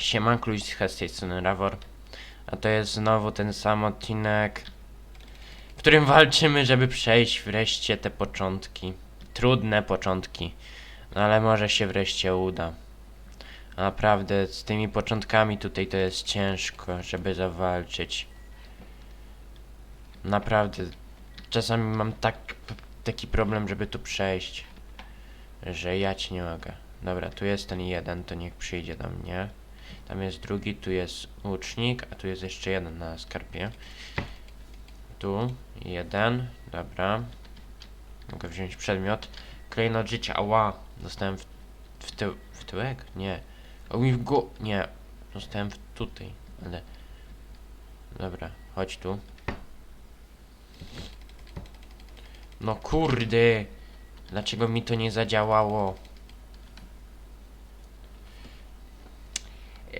Siemanko, Luźka z tej strony. A to jest znowu ten sam odcinek, w którym walczymy, żeby przejść wreszcie te początki. Trudne początki. No ale może się wreszcie uda. Naprawdę, z tymi początkami tutaj to jest ciężko, żeby zawalczyć. Naprawdę, czasami mam tak, taki problem, żeby tu przejść, że ja ci nie mogę. Dobra, tu jest ten jeden, to niech przyjdzie do mnie. Tam jest drugi, tu jest łucznik, a tu jest jeszcze jeden na skarpie. Tu jeden, dobra. Mogę wziąć przedmiot. Klejnot życia, ała! Dostałem w, w, tył, w tyłek? Nie. O mi w go... Nie. Dostałem w tutaj, ale... Dobra, chodź tu. No kurde! Dlaczego mi to nie zadziałało?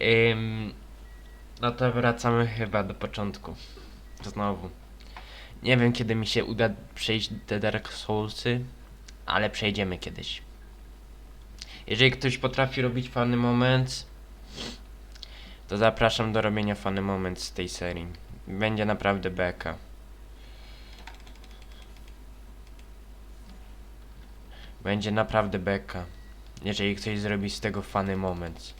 Ym, no to wracamy chyba do początku. Znowu. Nie wiem kiedy mi się uda przejść te Dark Soulsy, ale przejdziemy kiedyś. Jeżeli ktoś potrafi robić fany moment, to zapraszam do robienia fany moment z tej serii. Będzie naprawdę beka. Będzie naprawdę beka. Jeżeli ktoś zrobi z tego fany moment.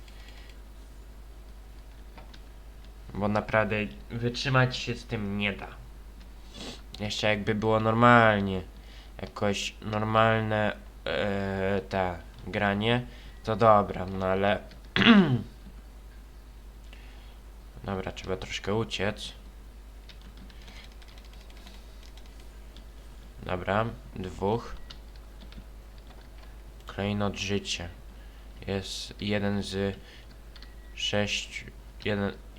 Bo naprawdę wytrzymać się z tym nie da. Jeszcze jakby było normalnie, jakoś normalne e, ta granie, to dobra, no ale dobra, trzeba troszkę uciec. Dobra, dwóch. Klejnot życie. Jest jeden z sześciu, jeden,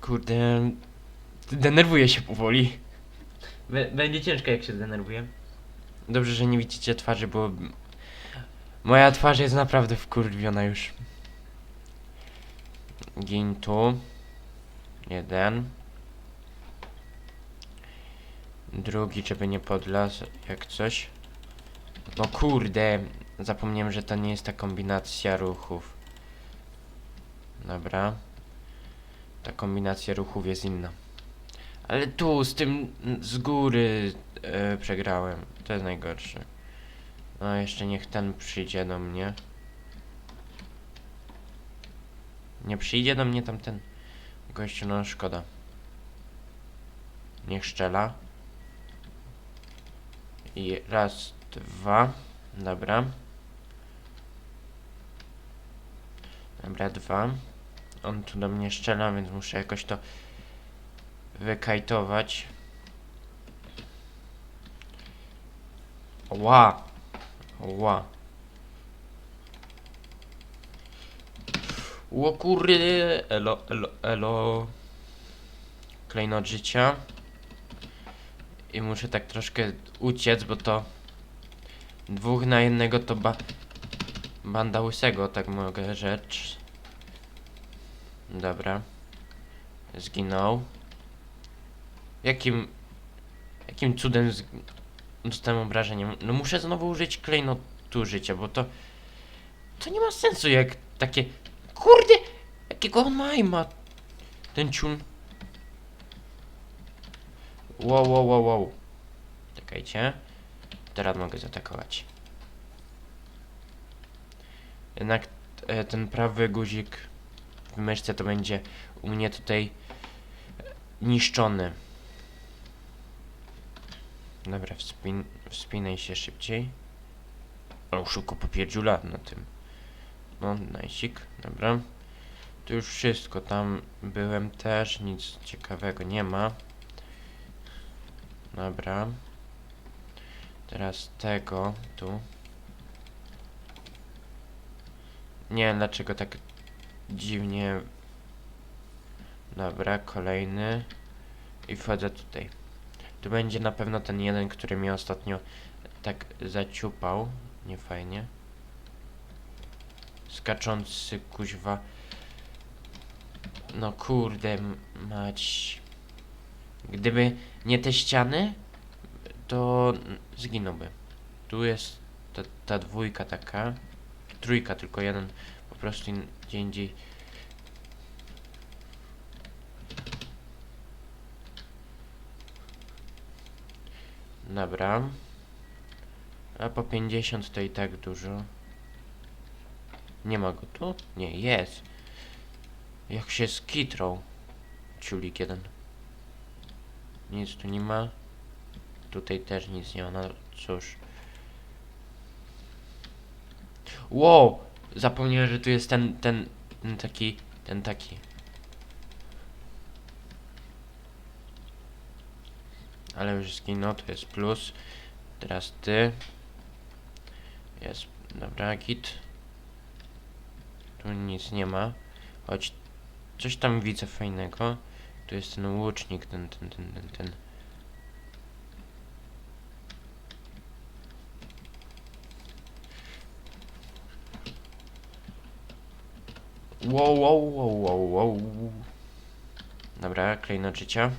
Kurde. Denerwuję się powoli. Bę- Będzie ciężko jak się zdenerwuję. Dobrze, że nie widzicie twarzy, bo moja twarz jest naprawdę wkurwiona już. Gin tu. Jeden. Drugi, żeby nie podlazł, jak coś. No kurde, zapomniałem, że to nie jest ta kombinacja ruchów. Dobra. Ta kombinacja ruchów jest inna. Ale tu, z tym z góry e, przegrałem. To jest najgorsze. No, jeszcze niech ten przyjdzie do mnie. Nie przyjdzie do mnie tamten gościu, no szkoda. Niech szczela. I raz, dwa. Dobra. Dobra, dwa. On tu do mnie szczela, więc muszę jakoś to wykajtować. Ła! Ła! Ło kurde! Elo, elo, elo. Klejnot życia. I muszę tak troszkę uciec, bo to dwóch na jednego to ba banda łysego, tak mogę rzecz. Dobra. Zginął. Jakim... Jakim cudem z... dostałem obrażenie? No muszę znowu użyć klejnotu życia, bo to... To nie ma sensu, jak takie... Kurde! Jakiego on ma aima? Ten ciun. Wow, wow, wow, wow. Czekajcie. Teraz mogę zaatakować. Jednak e, ten prawy guzik w myszce to będzie u mnie tutaj niszczony. Dobra, wspin wspinaj się szybciej. O, szybko popierdziula na tym. No, najsik, dobra. Tu już wszystko, tam byłem też, nic ciekawego nie ma. Dobra. Teraz tego, tu. Nie wiem dlaczego tak dziwnie. Dobra, kolejny. I wchodzę tutaj. Tu będzie na pewno ten jeden, który mnie ostatnio tak zaciupał. Nie fajnie. Skaczący kuźwa. No kurde mać. Gdyby nie te ściany, to zginąłby. Tu jest ta, ta dwójka taka. Trójka, tylko jeden po prostu in, gdzie. Dobra. A po 50 to i tak dużo. Nie ma go tu? Nie, jest. Jak się skitrą. Ciulik jeden. Nic tu nie ma. Tutaj też nic nie ma, no cóż. Wow! Zapomniałem, że tu jest ten, ten, ten taki, ten taki. Ale już zginął, to jest plus. Teraz ty. Jest, dobra, git. Tu nic nie ma. Choć coś tam widzę fajnego. Tu jest ten łucznik, ten, ten, ten, ten, ten. Wow, wow, wow, wow, wow. Dobra, klejnot życia.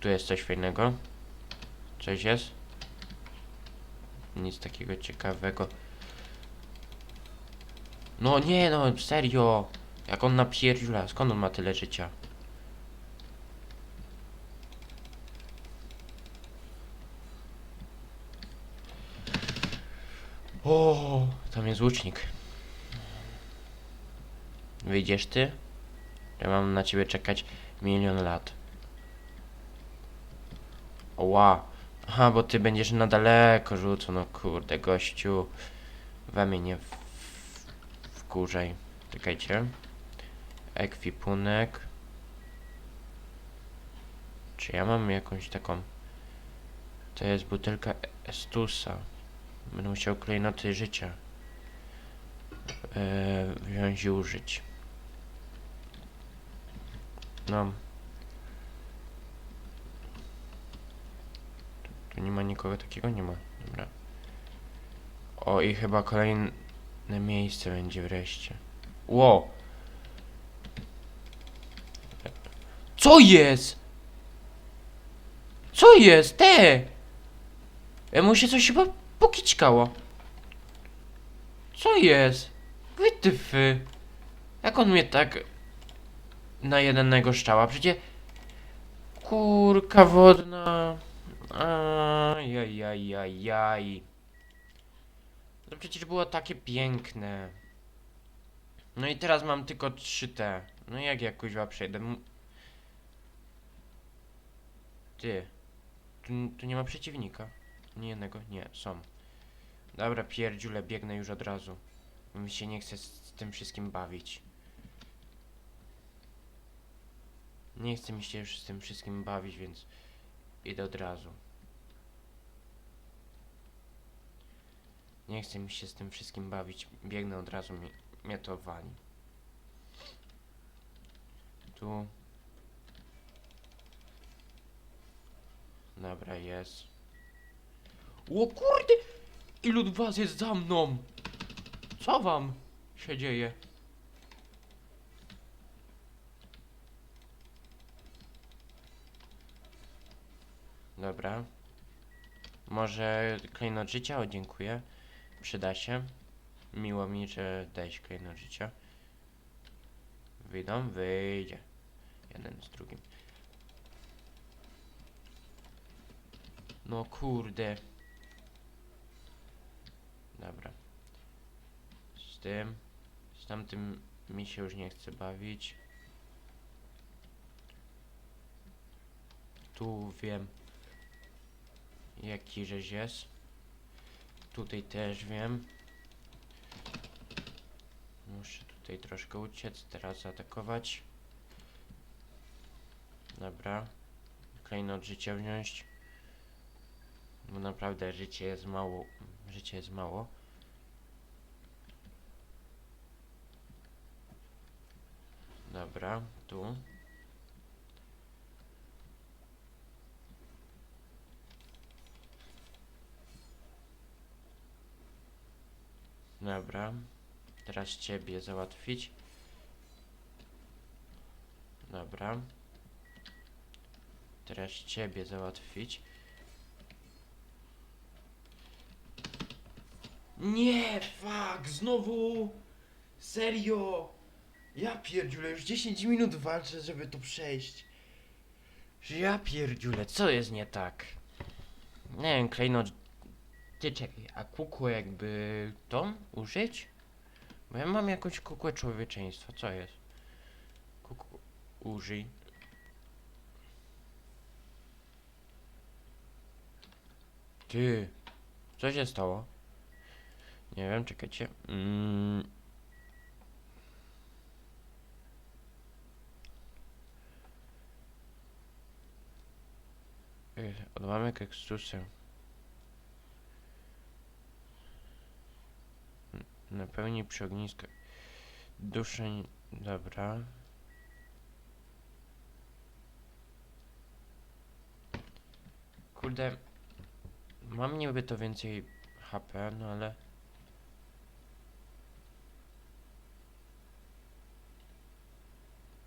Tu jest coś fajnego. Coś jest? Nic takiego ciekawego. No nie no, serio. Jak on napierdziula, skąd on ma tyle życia? O, tam jest łucznik. Wyjdziesz ty? Ja mam na ciebie czekać milion lat. Oła. Aha, bo ty będziesz na daleko rzucał, no kurde, gościu. We mnie nie w- wkurzaj. Czekajcie. Ekwipunek. Czy ja mam jakąś taką... To jest butelka Estusa. Będę musiał klejnoty życia e, wziąć i użyć. No. Tu, nie ma nikogo takiego? Nie ma. Dobra. O, i chyba kolejne miejsce będzie wreszcie. Ło! Co jest? Co jest? Te! E, mu się coś chyba pokićkało. Co jest? Wytyfy. Jak on mnie tak na jednego szczała? Przecież kurka wodna. Ajajajajaj. No przecież było takie piękne. No i teraz mam tylko 3T. No jak ja kuźwa przejdę? Ty. Tu, tu nie ma przeciwnika. Nie jednego? Nie, są. Dobra, pierdziule, biegnę już od razu. Mi się nie chce z tym wszystkim bawić. Nie chce mi się już z tym wszystkim bawić, więc idę od razu. Nie chce mi się z tym wszystkim bawić. Biegnę od razu, mi, mnie to wali. Tu. Dobra, jest. O kurde! Ilu was jest za mną? Co wam się dzieje? Dobra. Może klejnot życia? O, dziękuję. Przyda się. Miło mi, że dałeś klejnot życia. Wyjdą? Wyjdzie. Jeden z drugim. No kurde. Dobra. Z tym. Z tamtym mi się już nie chce bawić. Tu wiem. Jaki żeś jest. Tutaj też wiem. Muszę tutaj troszkę uciec, teraz zaatakować. Dobra. Klejnot życia wziąć. Bo naprawdę życie jest mało. Życie jest mało. Dobra, tu. Dobra. Teraz ciebie załatwić. Dobra. Teraz ciebie załatwić. Nie, fuck, znowu! Serio! Ja pierdziule, już 10 minut walczę, żeby tu przejść. Ja pierdziule, co jest nie tak? Nie wiem, klejnot... Ty czekaj, a kukłę jakby tą użyć? Bo ja mam jakąś kukłę człowieczeństwa, co jest? Kukłę... Użyj. Ty, co się stało? Nie wiem, czekajcie. Mm. Odłamek ekstrusem. N- Napełnij przy ognisku. Duszeń. Dobra. Kurde. Mam niby to więcej HP, no ale.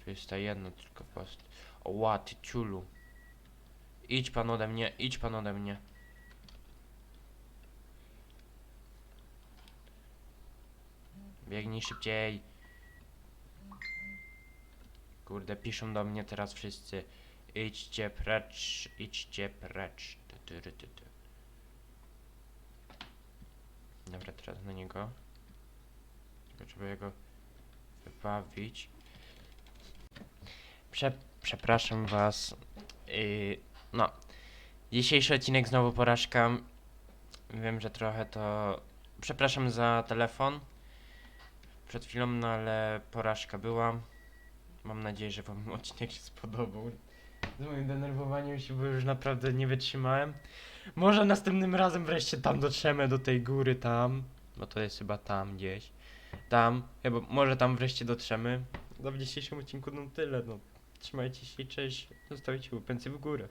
Tu jest ta jedna tylko post. O łaty, ciulu. Idź pan ode mnie, idź pan ode mnie. Biegnij szybciej. Kurde, piszą do mnie teraz wszyscy. Idźcie precz, idźcie precz. Tu, tu, tu, tu. Dobra, teraz na niego. Tylko trzeba jego wybawić. Prze przepraszam was. Yy, no. Dzisiejszy odcinek znowu porażka. Wiem, że trochę to. Przepraszam za telefon. Przed chwilą, no ale porażka była. Mam nadzieję, że wam odcinek się spodobał. Z moim denerwowaniem się, bo już naprawdę nie wytrzymałem. Może następnym razem wreszcie tam dotrzemy do tej góry tam. Bo to jest chyba tam gdzieś. Tam. Chyba może tam wreszcie dotrzemy. No w dzisiejszym odcinku no tyle, no. Trzymajcie się cześć. Zostawicie łupęcy w górę.